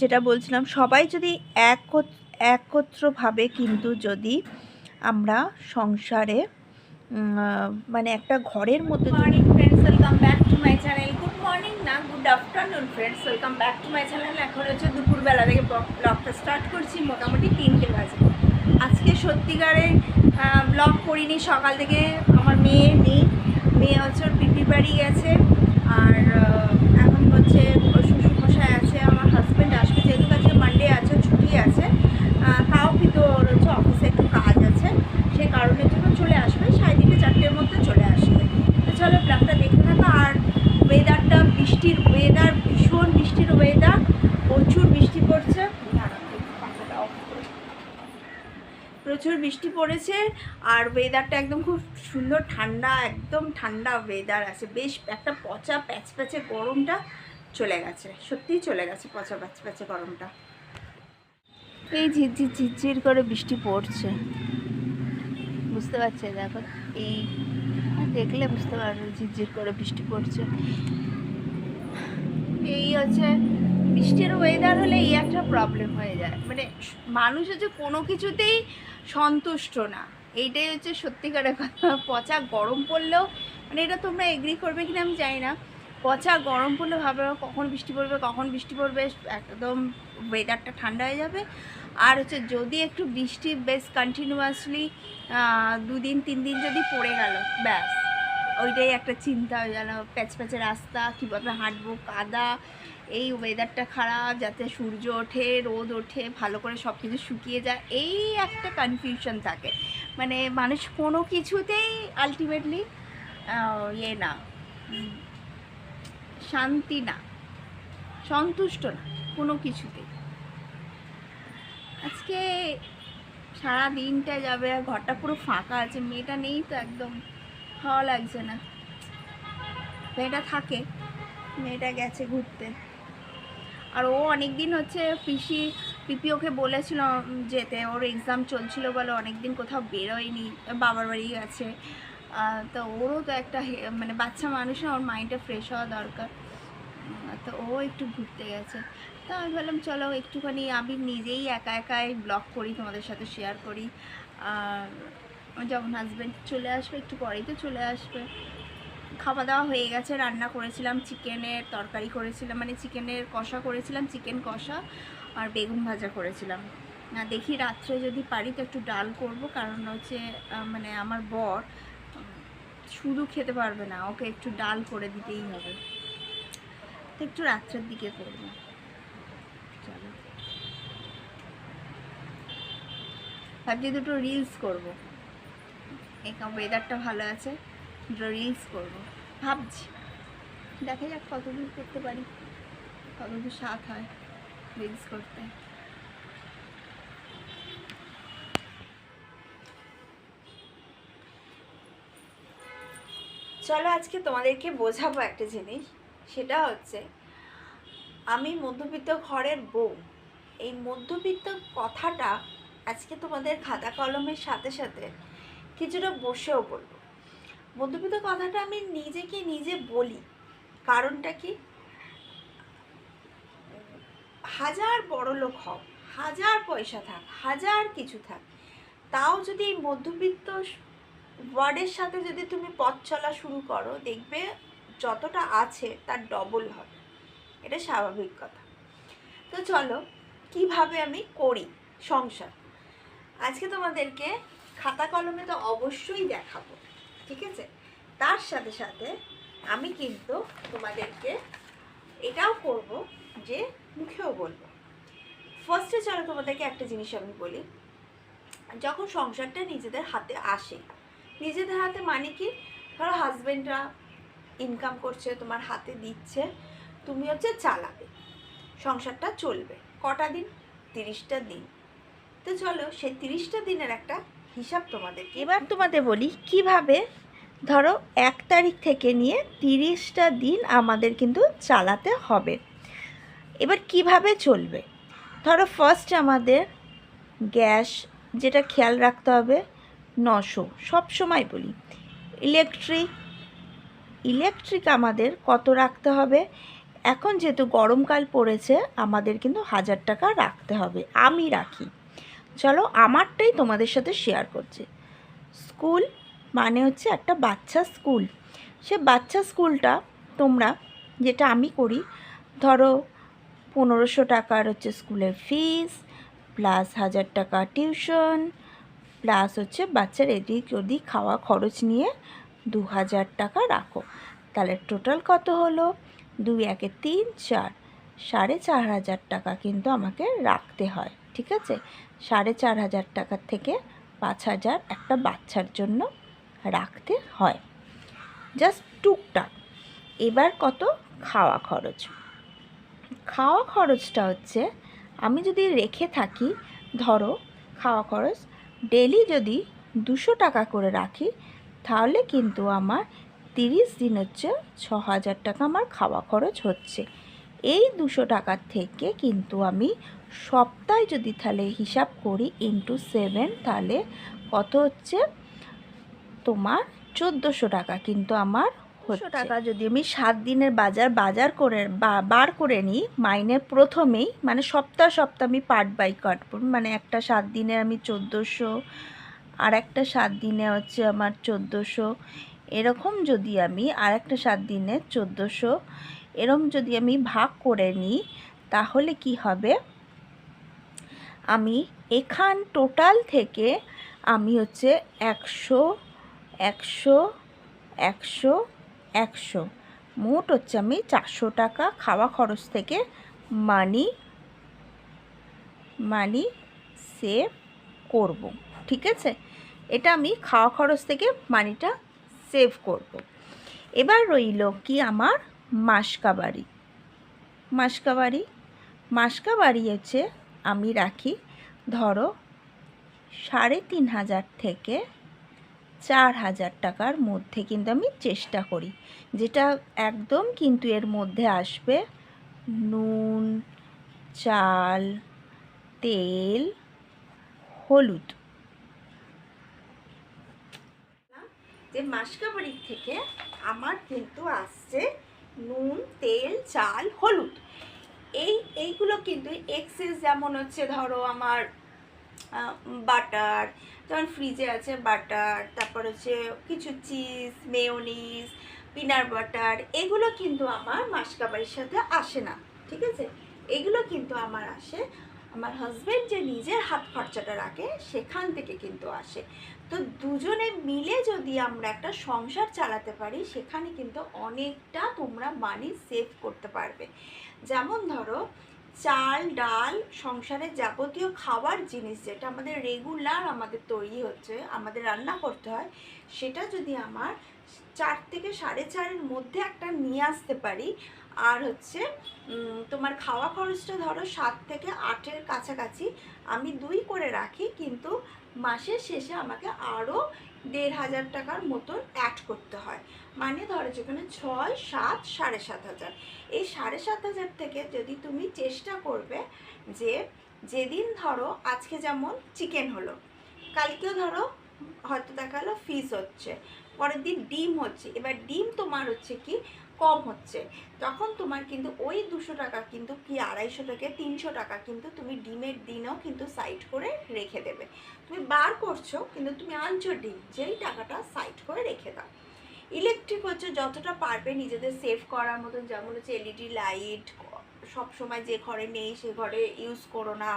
যেটা বলছিলাম, সবাই যদি এক একত্রভাবে কিন্তু যদি আমরা সংসারে মানে একটা ঘরের মধ্যে morning friends welcome back to my channel good morning না good afternoon friends welcome back to my channel এখন হচ্ছে দুপুরবেলা থেকে ব্লগটা স্টার্ট করছি, মোটামুটি তিনটে বাজে। আজকে সত্যিকারে ব্লগ করিনি, সকাল থেকে আমার মেয়ে নেই মেয়ে হচ্ছে পিপির বাড়ি গেছে। আর আহ, এখন হচ্ছে ওর শ্বশুরমশাই আছে আমার হাজব্যান্ড আসবে যেহেতু আজকে মানডে আছে ছুটি আছে তাও কিন্তু ওর হচ্ছে অফিসে একটু কাজ আছে সেই কারণের জন্য চলে আসবে সাড়ে তিনটে চারটের মধ্যে চলে আসবে। তো চলো ব্লগটা দেখতে থাকো, আর ওয়েদারটা বৃষ্টির ওয়েদার ভীষণ বৃষ্টির ওয়েদার প্রচুর বৃষ্টি পড়ছে। প্রচুর বৃষ্টি পড়েছে, আর ওয়েদারটা একদম খুব সুন্দর, ঠান্ডা, একদম ঠান্ডা ওয়েদার আছে। বেশ একটা পচা প্যাচ প্যাচে গরমটা চলে গেছে, সত্যিই চলে গেছে পচা প্যাচ প্যাচে গরমটা। এই ঝিরঝির ঝিরঝির করে বৃষ্টি পড়ছে। বুঝতে পারছে? দেখো, এই দেখলে বুঝতে পারবে ঝিরঝির করে বৃষ্টি পড়ছে। এই হচ্ছে, বৃষ্টির ওয়েদার হলে এই একটা প্রবলেম হয়ে যায়। মানে মানুষ হচ্ছে কোনো কিছুতেই সন্তুষ্ট না। এইটাই হচ্ছে সত্যিকারের কথা। পচা গরম পড়লেও মানে এটা তোমরা এগ্রি করবে কিনা আমি জানি না। পচা, গরম পড়লে ভাবে কখন বৃষ্টি পড়বে, কখন বৃষ্টি পড়বে, একদম ওয়েদারটা ঠান্ডা হয়ে যাবে। আর হচ্ছে যদি একটু বৃষ্টি বেশ কন্টিনিউয়াসলি দুদিন তিন দিন যদি পড়ে গেল, ব্যাস। ওইটাই একটা চিন্তা হয়ে গেল প্যাচ প্যাচে রাস্তা, কীভাবে হাঁটবো, কাদা, এই ওয়েদারটা খারাপ, যাতে সূর্য ওঠে, রোদ ওঠে, ভালো করে সব কিছু শুকিয়ে যায়, এই একটা কনফিউশন থাকে। মানে মানুষ কোনো কিছুতেই আলটিমেটলি ইয়ে না। শান্তি না, সন্তুষ্ট না কোনো কিছুতেই আজকে সারা দিনটা যাবে আর ঘরটা পুরো ফাঁকা আছে, মেয়েটা নেই তো একদম ভালো লাগছে না। মেয়েটা থাকে, মেয়েটা গেছে ঘুরতে। আর ও অনেক দিন হচ্ছে পিসি, পিপি ওকে বলেছিল যেতে। ওর এক্সাম চলছিল বলে অনেক দিন কোথাও বেরোয়নি, বাবার বাড়ি গেছে। তো ওরও তো একটা মানে বাচ্চা মানুষ না ওর মাইন্ডটা ফ্রেশ হওয়া দরকার। তো ও একটু ঘুরতে গেছে। তো আমি ভাবলাম চলো একটুখানি আমি নিজেই একা একাই ব্লগ করি, তোমাদের সাথে শেয়ার করি। আর যখন হাজব্যান্ড চলে আসবে, একটু পরেই তো চলে আসবে। খাওয়া দাওয়া হয়ে গেছে, রান্না করেছিলাম, চিকেনের তরকারি করেছিলাম মানে চিকেনের কষা করেছিলাম, চিকেন কষা আর বেগুন ভাজা করেছিলাম। দেখি রাত্রে যদি পারি তো একটু ডাল করব, কারণ হচ্ছে মানে আমার বর শুধু খেতে পারবে না, ওকে একটু ডাল করে দিতেই হবে। তো একটু রাত্রের দিকে করব। চলো। ভাবছি দুটো রিলস করব। ওয়েদারটা ভালো আছে, দুটো রিলস করব। ভাবছি। দেখা যাক কতদূর করতে পারি, কতদূর সাথ হয় রিলস করতে। চলো আজকে তোমাদেরকে বোঝাবো একটা জিনিস, সেটা হচ্ছে আমি মধ্যবিত্ত ঘরের বউ। এই মধ্যবিত্ত কথাটা আজকে তোমাদের খাতা কলমের সাথে সাথে কিছুটা বসেও বলব। মধ্যবিত্ত কথাটা আমি নিজেকে নিজে বলি, কারণটা কি? হাজার বড় লোক হও, হাজার পয়সা থাক, হাজার কিছু থাক, তাও যদি এই মধ্যবিত্ত ওয়ার্ডের সাথে যদি তুমি পথ চলা শুরু করো, দেখবে যতটা আছে তার ডবল হবে। এটা স্বাভাবিক কথা। তো চলো, কীভাবে আমি করি সংসার? আজকে তোমাদেরকে খাতা কলমে তো অবশ্যই দেখাবো, ঠিক আছে? তার সাথে সাথে আমি কিন্তু তোমাদেরকে এটাও করব যে মুখেও বলব। ফার্স্টে চলো তোমাদেরকে একটা জিনিস আমি বলি। যখন সংসারটা নিজেদের হাতে আসে নিজেদের হাতে মানে কি? ধরো হাজবেন্ডরা ইনকাম করছে, তোমার হাতে দিচ্ছে, তুমি হচ্ছে চালাবে। সংসারটা চলবে। কটা দিন? তিরিশটা দিন। তো চলো, সেই তিরিশটা দিনের একটা হিসাব তোমাদেরকে এবার তোমাদের বলি, কীভাবে? ধরো এক তারিখ থেকে নিয়ে তিরিশটা দিন আমাদের কিন্তু চালাতে হবে। এবার কীভাবে চলবে? ধরো ফার্স্ট আমাদের গ্যাস, যেটা খেয়াল রাখতে হবে নশো সময় বলি। ইলেকট্রিক ইলেকট্রিক আমাদের কত রাখতে হবে? এখন যেহেতু গরমকাল পড়েছে, আমাদের কিন্তু হাজার টাকা রাখতে হবে। আমি রাখি। চলো আমারটাই তোমাদের সাথে শেয়ার করছি। স্কুল মানে হচ্ছে একটা বাচ্চা স্কুল। সে বাচ্চা স্কুলটা তোমরা, যেটা আমি করি, ধরো পনেরোশো টাকার হচ্ছে স্কুলের ফিস প্লাস হাজার টাকা টিউশন প্লাস হচ্ছে বাচ্চার এদিক ওদিক খাওয়া খরচ নিয়ে দু হাজার টাকা রাখো। তাহলে টোটাল কত হলো? দুই একে তিন, চার। সাড়ে চার হাজার টাকা কিন্তু আমাকে রাখতে হয়, ঠিক আছে? সাড়ে চার হাজার টাকার থেকে পাঁচ হাজার একটা বাচ্চার জন্য রাখতে হয়। জাস্ট টুকটাক। এবার কত? খাওয়া খরচ। খাওয়া খরচটা হচ্ছে, আমি যদি রেখে থাকি, ধরো, খাওয়া খরচ ডেলি যদি দুশো টাকা করে রাখি, তাহলে কিন্তু আমার তিরিশ দিন হচ্ছে ছ হাজার টাকা আমার খাওয়া খরচ হচ্ছে। এই দুশো টাকার থেকে কিন্তু আমি সপ্তাহে যদি তাহলে হিসাব করি ইন্টু সেভেন তাহলে কত হচ্ছে? তোমার চোদ্দোশো টাকা। কিন্তু আমার হচ্ছে। টাকা যদি আমি সাত দিনের বাজার বাজার করে বা- বার করে নিই মাইনের প্রথমেই মানে সপ্তাহ সপ্তাহ আমি পার্ট বাই কাটব। মানে একটা সাত দিনে আমি চোদ্দোশো আর একটা সাত দিনে হচ্ছে আমার চোদ্দোশো। এরকম যদি আমি আর একটা সাত দিনে চোদ্দোশো। এরকম যদি আমি ভাগ করে নিই তাহলে কি হবে? আমি এখান টোটাল থেকে আমি হচ্ছে একশো একশো একশো একশো। মোট হচ্ছে আমি চারশো টাকা খাওয়া খরচ থেকে মানি মানি সেভ করব, ঠিক আছে? এটা আমি খাওয়া খরচ থেকে মানিটা সেভ করব। এবার রইল কি আমার মাসকাবাড়ি মাসকাবাড়ি মাসকাবাড়ি হচ্ছে আমি রাখি ধরো সাড়ে তিন হাজার থেকে চার হাজার টাকার মধ্যে কিন্তু আমি চেষ্টা করি। যেটা একদম কিন্তু এর মধ্যে আসবে নুন, চাল, তেল, হলুদ। যে মাসকাবাড়ির থেকে আমার কিন্তু আসছে নুন, তেল, চাল, হলুদ। এই, এইগুলো কিন্তু এক্সেস যেমন হচ্ছে ধরো আমার বাটার, যেমন ফ্রিজে আছে বাটার, তারপর হচ্ছে কিছু চিজ মেয়োনিজ পিনার বাটার এগুলো কিন্তু আমার মাসকাবাড়ির সাথে আসে না, ঠিক আছে? এগুলো কিন্তু আমার আসে, আমার হাজব্যান্ড যে নিজের হাত খরচাটা রাখে, সেখান থেকে কিন্তু আসে। তো দুজনে মিলে যদি আমরা একটা সংসার চালাতে পারি, সেখানে কিন্তু অনেকটা তোমরা মানি সেভ করতে পারবে। যেমন ধরো চাল, ডাল, সংসারের যাবতীয় খাবার, জিনিস যেটা আমাদের রেগুলার আমাদের তৈরি হচ্ছে, আমাদের রান্না করতে হয়, সেটা যদি আমার চার থেকে সাড়ে চারের মধ্যে একটা নিয়ে আসতে পারি, আর হচ্ছে তোমার খাওয়া খরচটা ধরো সাত থেকে আটের কাছাকাছি, আমি দুই করে রাখি, কিন্তু মাসের শেষে আমাকে আরও দেড় হাজার টাকার মতন অ্যাড করতে হয়। মানে ধরো যেখানে ছয়, সাত, সাড়ে সাত হাজার। এই সাড়ে সাত হাজার থেকে যদি তুমি চেষ্টা করবে যে যেদিন ধরো আজকে যেমন চিকেন হলো, কালকেও ধরো হয়তো দেখাল ফিস হচ্ছে, পরের দিন ডিম হচ্ছে। এবার ডিম তোমার হচ্ছে কি কম হচ্ছে। তখন তোমার কিন্তু ওই দুশো টাকা কিন্তু কি আড়াইশো থেকে তিনশো টাকা কিন্তু তুমি ডিমের দিনও কিন্তু সাইড করে রেখে দেবে। তুমি বার করছ, কিন্তু তুমি আনছো ডিম, যেই টাকাটা সাইড করে রেখে দাও। ইলেকট্রিক হচ্ছে যতটা পারবে নিজেদের সেভ করার মতন, যেমন হচ্ছে এলইডি লাইট, সব সময় যে ঘরে নেই সে ঘরে ইউজ করো না।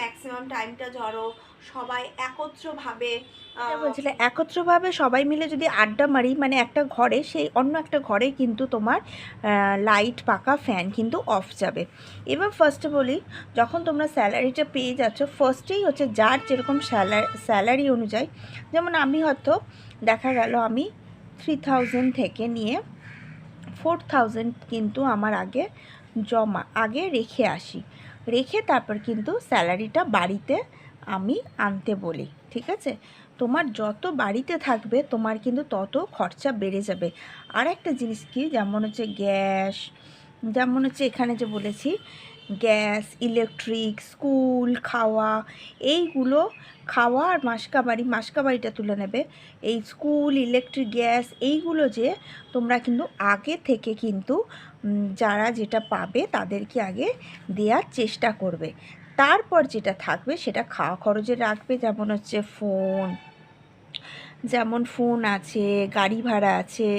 ম্যাক্সিমাম টাইমটা ধরো, সবাই একত্রভাবে বলছিলে, একত্রভাবে সবাই মিলে যদি আড্ডা মারি মানে একটা ঘরে, সেই অন্য একটা ঘরে কিন্তু তোমার লাইট পাকা ফ্যান কিন্তু অফ যাবে। এবার ফার্স্টে বলি, যখন তোমরা স্যালারিটা পেয়ে যাচ্ছ ফার্স্টেই হচ্ছে যার যেরকম স্যালারি অনুযায়ী, যেমন আমি হয়তো দেখা গেল আমি থ্রি থাউজেন্ড থেকে নিয়ে ফোর থাউজেন্ড কিন্তু আমার আগে জমা, আগে রেখে আসি। রেখে তারপর কিন্তু স্যালারিটা বাড়িতে আমি আনতে বলি, ঠিক আছে? তোমার যত বাড়িতে থাকবে, তোমার কিন্তু তত খরচা বেড়ে যাবে। আর একটা জিনিস কি, যেমন হচ্ছে গ্যাস, যেমন হচ্ছে এখানে যে বলেছি গ্যাস ইলেকট্রিক স্কুল খাওয়া, এইগুলো খাওয়া আর মাসকাবাড়ি মাসকাবাড়িটা তুলে নেবে। এই স্কুল ইলেকট্রিক গ্যাস এইগুলো যে তোমরা কিন্তু আগে থেকে কিন্তু যারা যেটা পাবে তাদেরকে আগে দেওয়ার চেষ্টা করবে। তারপর যেটা থাকবে সেটা খাওয়া খরচে রাখবে, যেমন হচ্ছে ফোন যেমন ফোন আছে, গাড়ি ভাড়া আছে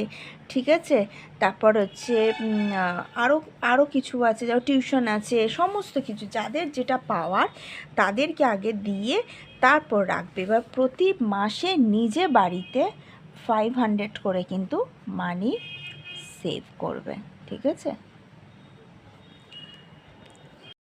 ঠিক আছে? তারপর হচ্ছে আরও আরও কিছু আছে, যেমন টিউশন আছে, সমস্ত কিছু। যাদের যেটা পাওয়ার, তাদেরকে আগে দিয়ে তারপর রাখবে। এবার প্রতি মাসে নিজে বাড়িতে ফাইভ হান্ড্রেড করে কিন্তু মানি সেভ করবে। ঠিক আছে?